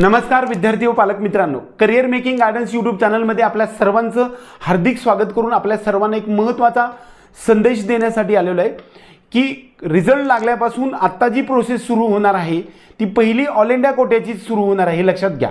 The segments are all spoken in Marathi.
नमस्कार विद्यार्थी व पालक मित्रांनो. करिअर मेकिंग गार्डन्स यूट्यूब चॅनलमध्ये आपल्या सर्वांचं हार्दिक स्वागत करून आपल्या सर्वांना एक महत्त्वाचा संदेश देण्यासाठी आलेलो आहे की रिझल्ट लागल्यापासून आत्ता जी प्रोसेस सुरू होणार आहे ती पहिली ऑल इंडिया कोट्याची सुरू होणार आहे हे लक्षात घ्या.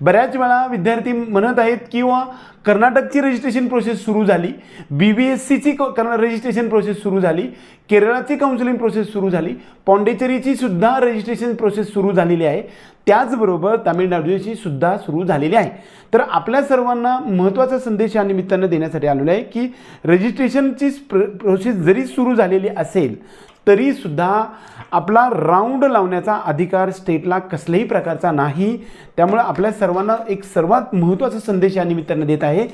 बऱ्याच वेळा विद्यार्थी म्हणत आहेत किंवा कर्नाटकची रजिस्ट्रेशन प्रोसेस सुरू झाली बी बी एस सीची कर्ना रजिस्ट्रेशन प्रोसेस सुरू झाली केरळाची काउन्सिलिंग प्रोसेस सुरू झाली पॉंडेचेरीची सुद्धा रजिस्ट्रेशन प्रोसेस सुरू झालेली आहे. त्याचबरोबर तामिळनाडूची सुद्धा सुरू झालेली आहे. तर आपल्या सर्वांना महत्त्वाचा संदेश या निमित्तानं देण्यासाठी आलेला आहे की रजिस्ट्रेशनची प्र प्रोसेस जरी सुरू झालेली असेल तरीसुद्धा आपला राऊंड लावण्याचा अधिकार स्टेटला कसल्याही प्रकारचा नाही. त्यामुळे आपल्या सर्वांना एक सर्वात महत्त्वाचा संदेश या निमित्तानं देत आहे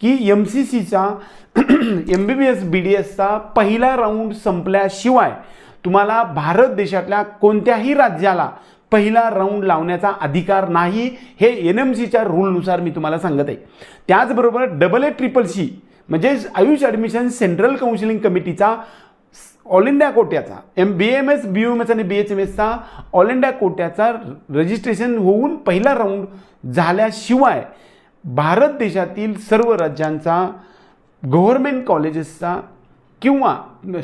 की एम सी सीचा M B B S B D एसचा पहिला राऊंड संपल्याशिवाय तुम्हाला भारत देशातल्या कोणत्याही राज्याला पहिला राऊंड लावण्याचा अधिकार नाही हे एन एम सीच्या रूलनुसार मी तुम्हाला सांगत आहे. त्याचबरोबर डबल ए ट्रिपल सी म्हणजेच आयुष ॲडमिशन सेंट्रल काउन्सिलिंग कमिटीचा all India कोट्याचा M B M S B M S आणि बी एच एम एसचा ऑल इंडिया कोट्याचा रजिस्ट्रेशन होऊन पहिला राऊंड झाल्याशिवाय भारत देशातील सर्व राज्यांचा गव्हर्मेंट कॉलेजेसचा किंवा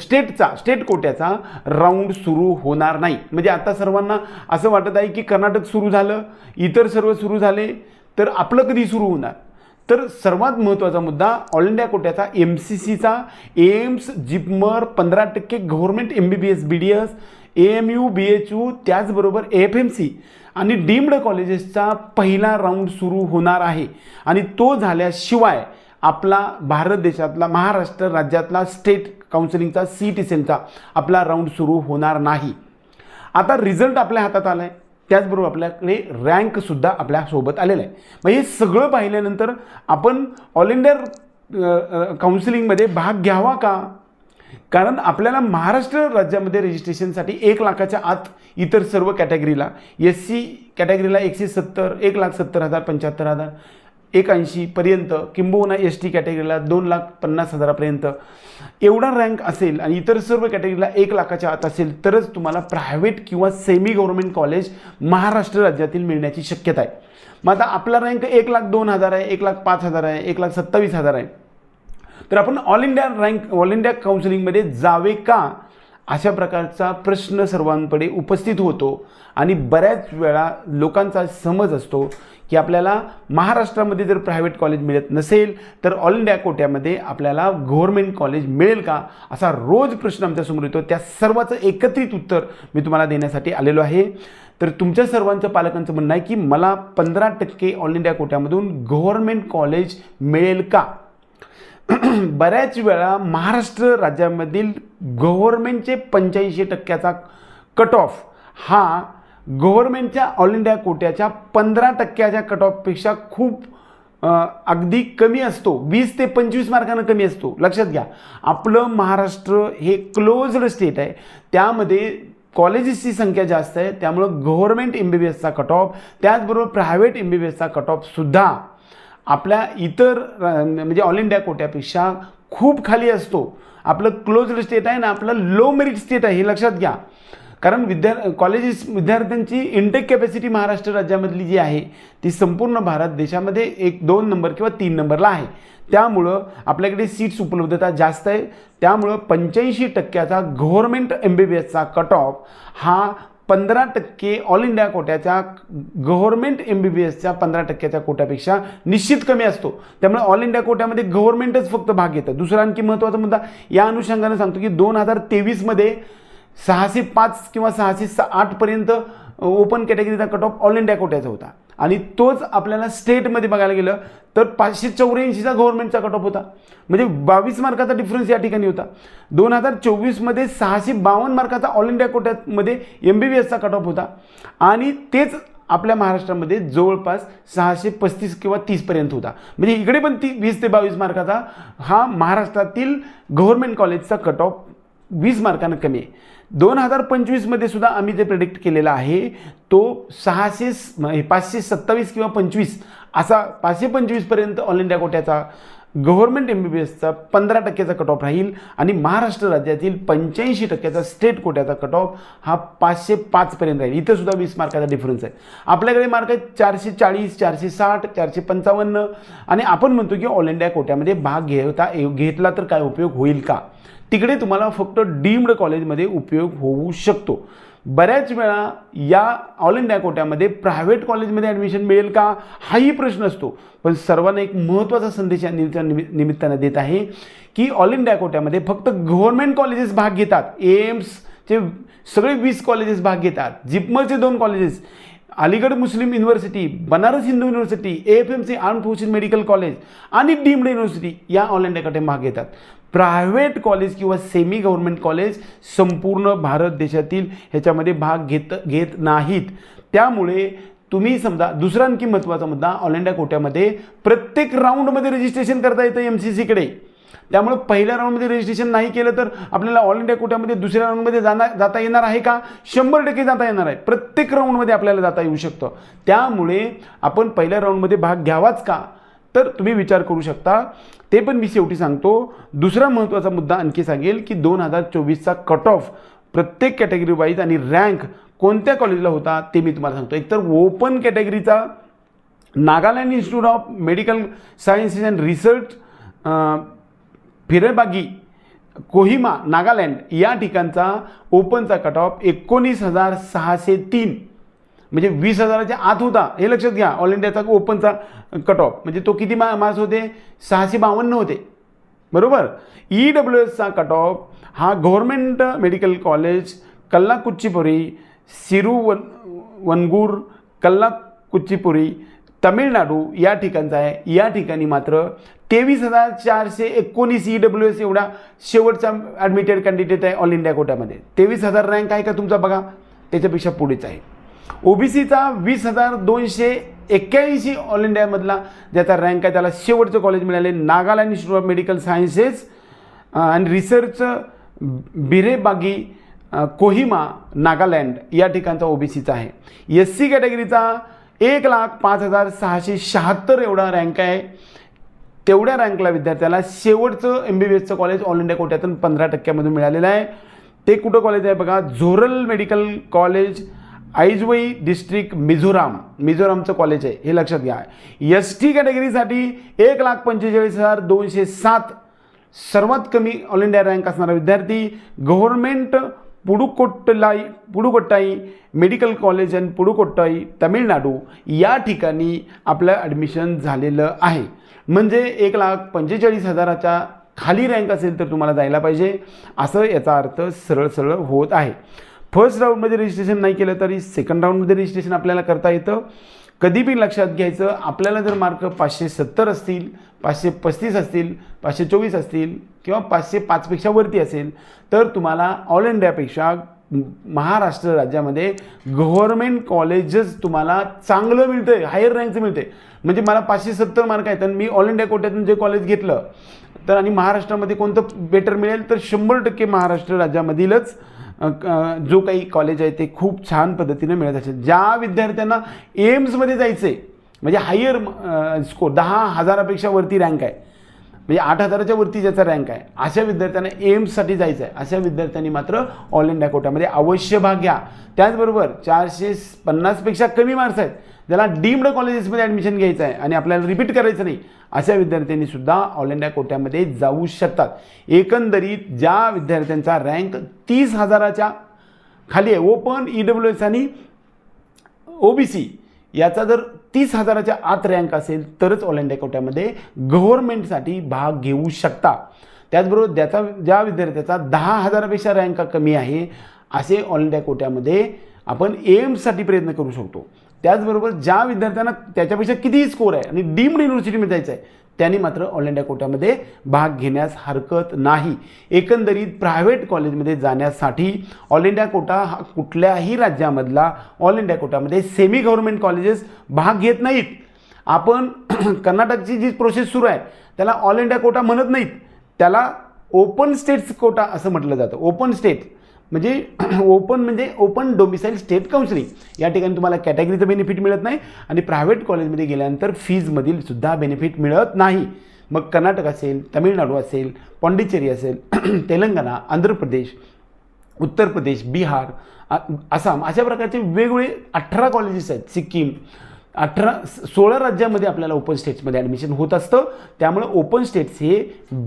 स्टेटचा स्टेट कोट्याचा राऊंड सुरू होणार नाही. म्हणजे आता सर्वांना असं वाटत आहे की कर्नाटक सुरू झालं इतर सर्व सुरू झाले तर आपलं कधी सुरू होणार? तर सर्वात महत्त्वाचा मुद्दा ऑल इंडिया कोट्याचा एम सी सीचा एम्स जिपमर पंधरा टक्के government M B B S B D S A M U B H U त्याचबरोबर एफ एम सी आणि डीम्ड कॉलेजेसचा पहिला राऊंड सुरू होणार आहे. आणि तो झाल्याशिवाय आपला भारत देशातला महाराष्ट्र राज्यातला स्टेट काउन्सिलिंगचा सी टी सेनचा आपला राऊंड सुरू होणार नाही. आता रिझल्ट आपल्या हातात आला आहे त्याचबरोबर आपल्याकडे रँकसुद्धा आपल्यासोबत आलेलं आहे. मग हे सगळं पाहिल्यानंतर आपण ऑल इंडिया काउन्सिलिंगमध्ये भाग घ्यावा का? कारण आपल्याला महाराष्ट्र राज्यामध्ये रजिस्ट्रेशनसाठी एक लाखाच्या आत इतर सर्व कॅटेगरीला एस सी कॅटेगरीला एकशे सत्तर एक लाख सत्तर हजार पंच्याहत्तर हजार एक ऐंशीपर्यंत किंबहुना एस टी कॅटेगरीला दोन लाख पन्नास हजारापर्यंत. एवढा रँक असेल आणि इतर सर्व कॅटेगरीला एक लाखाच्या आत असेल तरच तुम्हाला प्रायव्हेट किंवा सेमी गव्हर्नमेंट कॉलेज महाराष्ट्र राज्यातील मिळण्याची शक्यता आहे. मग आता आपला रँक एक लाख दोन हजार आहे एक लाख पाच हजार आहे एक लाख सत्तावीस हजार आहे. तर आपण all India rank all India काउन्सिलिंगमध्ये जावे का? अशा प्रकारचा प्रश्न सर्वांकडे उपस्थित होतो आणि बऱ्याच वेळा लोकांचा समज असतो. की आपल्याला महाराष्ट्रामध्ये जर प्रायव्हेट कॉलेज मिळत नसेल तर ऑल इंडिया कोट्यामध्ये आपल्याला गव्हर्मेंट कॉलेज मिळेल का? असा रोज प्रश्न आमच्यासमोर येतो. त्या सर्वाचं एकत्रित उत्तर मी तुम्हाला देण्यासाठी आलेलो आहे. तर तुमच्या सर्वांचं पालकांचं म्हणणं आहे की मला पंधरा टक्के ऑल इंडिया कोट्यामधून गव्हर्मेंट कॉलेज मिळेल का? बऱ्याच वेळा महाराष्ट्र राज्यामधील गव्हर्मेंटचे पंच्याऐंशी टक्क्याचा कट ऑफ हा गव्हर्मेंटच्या ऑल इंडिया कोट्याच्या पंधरा टक्क्याच्या कट ऑफपेक्षा खूप अगदी कमी असतो. वीस ते पंचवीस मार्कानं कमी असतो. लक्षात घ्या. आपलं महाराष्ट्र हे क्लोज्ड स्टेट आहे. त्यामध्ये कॉलेजेसची संख्या जास्त आहे. त्यामुळं गव्हर्मेंट एम बी बी एसचा कट ऑफ त्याचबरोबर प्रायव्हेट एम बी बी एसचा कट ऑफसुद्धा आपल्या इतर म्हणजे ऑल इंडिया कोट्यापेक्षा खूप खाली असतो. आपलं क्लोज्ड स्टेट आहे ना आपलं लो मेरिट स्टेट आहे हे लक्षात घ्या. कारण विद्या कॉलेजेस विद्यार्थ्यांची इनटेक कॅपॅसिटी महाराष्ट्र राज्यामधली जी आहे ती संपूर्ण भारत देशामध्ये एक दोन नंबर किंवा तीन नंबरला आहे. त्यामुळं आपल्याकडे सीट्स उपलब्धता जास्त आहे. त्यामुळं पंच्याऐंशी टक्क्याचा गव्हर्मेंट एम बी बी एसचा कट ऑफ हा पंधरा टक्के ऑल इंडिया कोट्याच्या गव्हर्मेंट एम बी बी एसच्या पंधरा टक्क्याच्या कोट्यापेक्षा निश्चित कमी असतो. त्यामुळे ऑल इंडिया कोट्यामध्ये गव्हर्मेंटच फक्त भाग घेतं दुसरा आणखी महत्त्वाचा मुद्दा या अनुषंगाने सांगतो की दोन हजार तेवीसमध्ये सहाशे पाच किंवा सहाशे सा आठपर्यंत ओपन कॅटेगरीचा कट ऑफ ऑल इंडिया कोट्याचा होता. आणि तोच आपल्याला स्टेटमध्ये बघायला गेलं तर पाचशे चौऱ्याऐंशीचा गव्हर्नमेंटचा कट ऑफ होता. म्हणजे बावीस मार्काचा डिफरन्स या ठिकाणी होता. दोन हजार चोवीसमध्ये सहाशे बावन्न मार्काचा ऑल इंडिया कोट्यामध्ये एम बी बी एसचा कट ऑफ होता. आणि तेच आपल्या महाराष्ट्रामध्ये जवळपास सहाशे पस्तीस किंवा तीसपर्यंत होता. म्हणजे इकडे पण ती वीस ते बावीस मार्काचा हा महाराष्ट्रातील गव्हर्नमेंट कॉलेजचा कट ऑफ वीस मार्कानं कमी आहे. दोन हजार पंचवीसमध्ये सुद्धा आम्ही जे प्रेडिक्ट केलेला आहे तो सहाशे पाचशे सत्तावीस किंवा पंचवीस असा पाचशे पंचवीसपर्यंत ऑल इंडिया कोट्याचा गव्हर्नमेंट एम बी बी एसचा पंधरा टक्क्याचा कट ऑफ राहील आणि महाराष्ट्र राज्यातील पंच्याऐंशी टक्क्याचा स्टेट कोट्याचा कट ऑफ हा पाचशे पाचपर्यंत राहील. इथं सुद्धा वीस मार्काचा डिफरन्स आहे. आपल्याकडे मार्क आहेत चारशे चाळीस चारशे साठ चारशे पंचावन्न आणि आपण म्हणतो की ऑल इंडिया कोट्यामध्ये भाग घेता घेतला तर काय उपयोग होईल का? तिकडे तुम्हाला फक्त डीम्ड कॉलेजमध्ये उपयोग होऊ शकतो. बऱ्याच वेळा या ऑल इंडिया कोट्यामध्ये प्रायव्हेट कॉलेजमध्ये ॲडमिशन मिळेल का? हाही प्रश्न असतो. पण सर्वांना एक महत्त्वाचा संदेश या निमित्त निमित्तानं देत आहे की ऑल इंडिया कोट्यामध्ये फक्त गव्हर्नमेंट कॉलेजेस भाग घेतात. एम्सचे सगळे वीस कॉलेजेस भाग घेतात. जिपमरचे दोन colleges Aligarh Muslim university Banaras Hindu university A F M C arm forces medical college आणि डीम्ड युनिव्हर्सिटी या ऑल इंडिया कोट्या भाग घेतात. प्रायव्हेट कॉलेज किंवा सेमी गव्हर्नमेंट कॉलेज संपूर्ण भारत देशातील ह्याच्यामध्ये भाग घेत घेत नाहीत. त्यामुळे तुम्ही समजा दुसरा आणखी महत्त्वाचा मुद्दा ऑल इंडिया कोट्यामध्ये प्रत्येक राऊंडमध्ये रजिस्ट्रेशन करता येतं एम सी सीकडे त्यामुळे पहिल्या राऊंडमध्ये रजिस्ट्रेशन नाही केलं तर आपल्याला ऑल इंडिया कोट्यामध्ये दुसऱ्या राऊंडमध्ये जाणार जाता येणार आहे का? शंभर टक्के जाता येणार आहे. प्रत्येक राऊंडमध्ये आपल्याला जाता येऊ शकतं. त्यामुळे आपण पहिल्या राऊंडमध्ये भाग घ्यावाच का? तर तुम्ही विचार करू शकता. ते पण मी शेवटी सांगतो. दुसरा महत्त्वाचा मुद्दा आणखी सांगेल की दोन हजार चोवीसचा कट ऑफ प्रत्येक कॅटेगरी वाईज आणि रँक कोणत्या कॉलेजला होता ते मी तुम्हाला सांगतो. एकतर open कॅटेगरीचा Nagaland institute of medical sciences and research Phriebagi Kohima Nagaland या ठिकाणचा ओपनचा कट ऑफ एकोणीस हजार सहाशे तीन. म्हणजे वीस हजाराच्या आत होता हे लक्षात घ्या. ऑल इंडियाचा ओपनचा कट ऑफ म्हणजे तो किती मा मार्क्स होते? सहाशे बावन्न होते. बरोबर? ई डब्ल्यू एसचा कट ऑफ हा government medical college Kallakurichi Siruvangur Kallakurichi Tamil Nadu या ठिकाणचा आहे. या ठिकाणी मात्र तेवीस हजार चारशे एकोणीस ई डब्ल्यू एस एवढा शेवटचा ॲडमिटेड कॅन्डिडेट आहे ऑल इंडिया कोट्यामध्ये. तेवीस हजार रँक आहे का तुमचा बघा? त्याच्यापेक्षा पुढेच आहे. ओबीसीचा वीस हजार दोनशे एक्क्याऐंशी ऑल इंडियामधला ज्याचा रँक आहे त्याला शेवटचं कॉलेज मिळाले. Nagaland institute of medical sciences आणि रिसर्च बिरेबागी कोहिमा नागालँड या ठिकाणचा ओबीसीचा आहे. एस सी कॅटेगरीचा एक लाख पाच हजार सहाशे शहात्तर एवढा रँक आहे. तेवढ्या रँकला विद्यार्थ्याला शेवटचं एम बी बी एसचं कॉलेज ऑल इंडिया कोट्यातून पंधरा टक्क्यामधून मिळालेलं आहे. ते कुठं कॉलेज आहे बघा? Zoram medical college Aizawl district Mizoram मिझोरामचं college आहे हे लक्षात घ्या. एस टी कॅटेगरीसाठी एक लाख पंचेचाळीस हजार दोनशे सात सर्वात कमी ऑल इंडिया रँक असणारा विद्यार्थी government Pudukkottai Pudukkottai medical college and Pudukkottai Tamil Nadu. या ठिकाणी आपलं ॲडमिशन झालेलं आहे. म्हणजे एक लाख पंचेचाळीस हजाराच्या खाली रँक असेल तर तुम्हाला जायला पाहिजे. असं याचा अर्थ सरळ सरळ होत आहे. फर्स्ट राऊंडमध्ये रजिस्ट्रेशन नाही केलं तरी सेकंड राऊंडमध्ये रजिस्ट्रेशन आपल्याला करता येतं. कधी बी लक्षात घ्यायचं आपल्याला जर मार्क पाचशे सत्तर असतील पाचशे पस्तीस असतील पाचशे चोवीस असतील किंवा पाचशे पाचपेक्षा वरती असेल तर तुम्हाला ऑल इंडियापेक्षा महाराष्ट्र राज्यामध्ये गव्हर्मेंट कॉलेजेस तुम्हाला चांगलं मिळतं आहे हायर रँकचं मिळते म्हणजे मला पाचशे सत्तर मार्क आहेत आणि मी ऑल इंडिया कोट्यातून जे कॉलेज घेतलं तर आणि महाराष्ट्रामध्ये कोणतं बेटर मिळेल तर शंभर टक्के महाराष्ट्र राज्यामधीलच जो काही कॉलेज आहे ते खूप छान पद्धतीने मिळत असेल. ज्या विद्यार्थ्यांना एम्समध्ये जायचं आहे म्हणजे हायर स्कोर दहा हजारापेक्षा वरती रँक आहे म्हणजे आठ हजाराच्या वरती ज्याचा रँक आहे अशा विद्यार्थ्यांना एम्ससाठी जायचं आहे अशा विद्यार्थ्यांनी मात्र ऑल इंडिया कोट्यामध्ये अवश्य भाग घ्या. त्याचबरोबर चारशे पन्नासपेक्षा कमी मार्क्स आहेत. ज्याला डीम्ड कॉलेजेसमध्ये ॲडमिशन घ्यायचं आहे आणि आपल्याला रिपीट करायचं नाही अशा विद्यार्थ्यांनी सुद्धा ऑल इंडिया कोट्यामध्ये जाऊ शकतात. एकंदरीत ज्या विद्यार्थ्यांचा रँक तीस हजाराच्या खाली आहे ओपन ई डब्ल्यू एस आणि ओबीसी याचा जर तीस हजाराच्या आत रँक असेल तरच ऑल इंडिया कोट्यामध्ये गव्हर्नमेंटसाठी भाग घेऊ शकता. त्याचबरोबर ज्याचा ज्या विद्यार्थ्याचा दहा हजारापेक्षा रँक कमी आहे असे ऑल इंडिया कोट्यामध्ये आपण एम्ससाठी प्रयत्न करू शकतो. त्याचबरोबर ज्या विद्यार्थ्यांना त्याच्यापेक्षा कितीही स्कोर आहे आणि डीम्ड युनिव्हर्सिटीमध्ये जायचं आहे त्यांनी मात्र ऑल इंडिया कोट्यामध्ये भाग घेण्यास हरकत नाही. एकंदरीत प्रायव्हेट कॉलेजमध्ये जाण्यासाठी ऑल इंडिया कोटा हा कुठल्याही राज्यामधला ऑल इंडिया कोटामध्ये सेमी गव्हर्नमेंट कॉलेजेस भाग घेत नाहीत. आपण कर्नाटकची जी प्रोसेस सुरू आहे त्याला ऑल इंडिया कोटा म्हणत नाहीत. त्याला ओपन स्टेट्स कोटा असं म्हटलं जातं. ओपन स्टेट म्हणजे ओपन म्हणजे ओपन डोमिसाईल स्टेट काउन्सिलिंग या ठिकाणी तुम्हाला कॅटेगरीचं बेनिफिट मिळत नाही आणि प्रायव्हेट कॉलेजमध्ये गेल्यानंतर फीजमधील सुद्धा बेनिफिट मिळत नाही. मग कर्नाटक असेल तमिळनाडू असेल पॉंडिचेरी असेल तेलंगणा आंध्र प्रदेश उत्तर प्रदेश बिहार आ- आसाम अशा प्रकारचे वेगवेगळे अठरा कॉलेजेस आहेत. सिक्कीम अठरा सोळा राज्यामध्ये आपल्याला ओपन स्टेट्समध्ये ॲडमिशन होत असतं. त्यामुळे ओपन स्टेट्स हे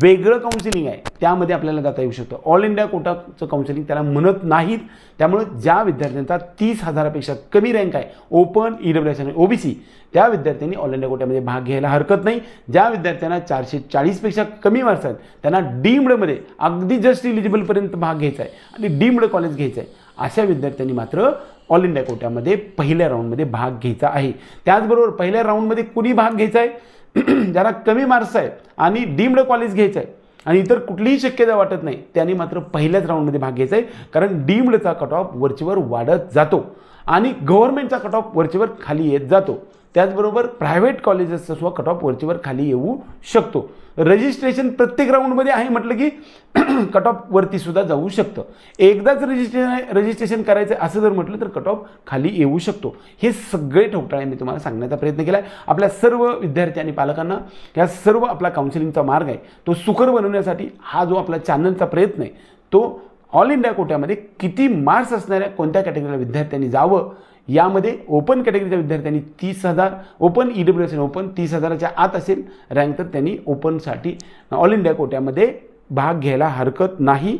वेगळं काउन्सिलिंग आहे. त्यामध्ये आपल्याला जाता येऊ शकतं. ऑल इंडिया कोटाचं काउन्सिलिंग त्याला म्हणत नाहीत. त्यामुळं ज्या विद्यार्थ्यांचा तीस हजारापेक्षा कमी रँक आहे ओपन ई डब्ल्यू एस आणि ओबीसी त्या विद्यार्थ्यांनी ऑल इंडिया कोट्यामध्ये भाग घ्यायला हरकत नाही. ज्या विद्यार्थ्यांना चारशे चाळीसपेक्षा कमी मार्क्स आहेत त्यांना डीमडमध्ये अगदी जस्ट इलिजिबलपर्यंत भाग घ्यायचा आहे आणि डीमड कॉलेज घ्यायचं आहे. अशा विद्यार्थ्यांनी मात्र ऑल इंडिया कोट्यामध्ये पहिल्या राऊंडमध्ये भाग घ्यायचा आहे. त्याचबरोबर पहिल्या राऊंडमध्ये कुणी भाग घ्यायचा आहे? ज्याला कमी मार्क्स आहे आणि डीम्ड कॉलेज घ्यायचं आहे. आणि इतर कुठलीही शक्यता वाटत नाही त्यांनी मात्र पहिल्याच राऊंडमध्ये भाग घ्यायचा आहे. कारण डीम्डचा कट ऑफ वरचीवर वाढत जातो आणि गव्हर्नमेंटचा कट ऑफ वरचीवर खाली येत जातो. त्याचबरोबर प्रायव्हेट कॉलेजेसचा सुद्धा कट ऑफ वरचीवर खाली येऊ शकतो. रजिस्ट्रेशन प्रत्येक राऊंडमध्ये आहे म्हटलं की कट ऑफ वरती सुद्धा जाऊ शकतं. एकदाच रजिस्ट्रेशन रजिस्ट्रेशन करायचं असं जर म्हटलं तर कट ऑफ खाली येऊ शकतो. हे सगळे ठोकटाळे मी तुम्हाला सांगण्याचा प्रयत्न केला आहे आपल्या सर्व विद्यार्थी आणि पालकांना या सर्व आपला काउन्सिलिंगचा मार्ग आहे. तो सुकर बनवण्यासाठी हा जो आपला चॅनलचा प्रयत्न आहे तो ऑल इंडिया कोट्यामध्ये किती मार्क्स असणाऱ्या कोणत्या कॅटेगरीला विद्यार्थ्यांनी जावं? यामध्ये ओपन कॅटेगरीच्या विद्यार्थ्यांनी तीस हजार open E W S and open तीस हजाराच्या आत असेल रँक तर त्यांनी ओपनसाठी ऑल इंडिया कोट्यामध्ये भाग घ्यायला हरकत नाही.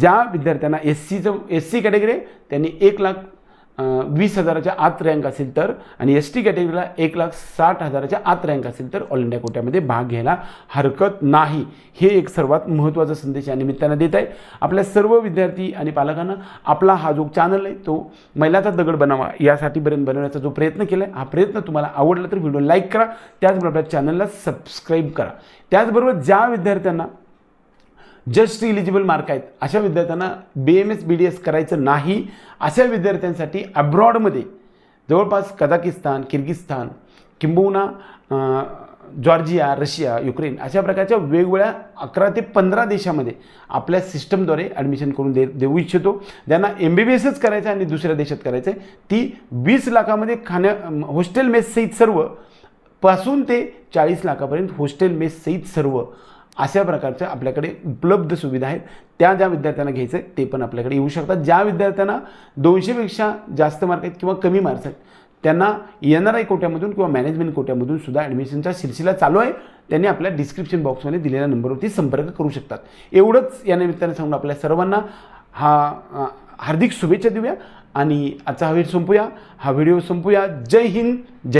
ज्या विद्यार्थ्यांना एस सीचं एस सी कॅटेगरी त्यांनी एक लाख वीस हजाराच्या आत रँक असेल तर आणि एस टी कॅटेगरीला एक लाख साठ हजाराच्या आत रँक असेल तर ऑल इंडिया कोट्यामध्ये भाग घ्यायला हरकत नाही. हे एक सर्वात महत्त्वाचा संदेश या निमित्तानं देत आहे. आपल्या सर्व विद्यार्थी आणि पालकांना आपला हा जो चॅनल आहे तो मैलाचा दगड बनावा यासाठीपर्यंत बनवण्याचा जो प्रयत्न केला आहे हा प्रयत्न तुम्हाला आवडला तर व्हिडिओ लाईक करा त्याचबरोबर आपल्या चॅनलला सबस्क्राईब करा. त्याचबरोबर ज्या विद्यार्थ्यांना जस्ट इलिजिबल मार्क आहेत. अशा विद्यार्थ्यांना B M S B D S करायचं नाही. अशा विद्यार्थ्यांसाठी अब्रॉडमध्ये जवळपास कझाकिस्तान किर्गिस्तान किंबहुना जॉर्जिया रशिया युक्रेन अशा प्रकारच्या वेगवेगळ्या अकरा ते पंधरा देशामध्ये आपल्या सिस्टमद्वारे ॲडमिशन करून दे देऊ इच्छितो. ज्यांना एम बी बी एसच करायचं आहे आणि दुसऱ्या देशात करायचं आहे ती वीस लाखामध्ये खाण्या हॉस्टेल मेससहित सर्वपासून ते चाळीस लाखापर्यंत हॉस्टेल मेससहित सर्व अशा प्रकारच्या आपल्याकडे उपलब्ध सुविधा आहेत. त्या ज्या विद्यार्थ्यांना घ्यायचं आहे ते पण आपल्याकडे येऊ शकतात. ज्या विद्यार्थ्यांना दोनशेपेक्षा जास्त मार्क आहेत किंवा कमी मार्क्स आहेत त्यांना एन आर आय कोट्यामधून किंवा मॅनेजमेंट कोट्यामधून सुद्धा ॲडमिशनचा सिलसिला चालू आहे. त्यांनी आपल्या डिस्क्रिप्शन बॉक्समध्ये दिलेल्या नंबरवरती संपर्क करू शकतात. एवढंच या निमित्ताने सांगून आपल्या सर्वांना हा हार्दिक शुभेच्छा देऊया. आणि आजचा हा व्हिडिओ संपूया. हा व्हिडिओ संपूया. जय हिंद. जय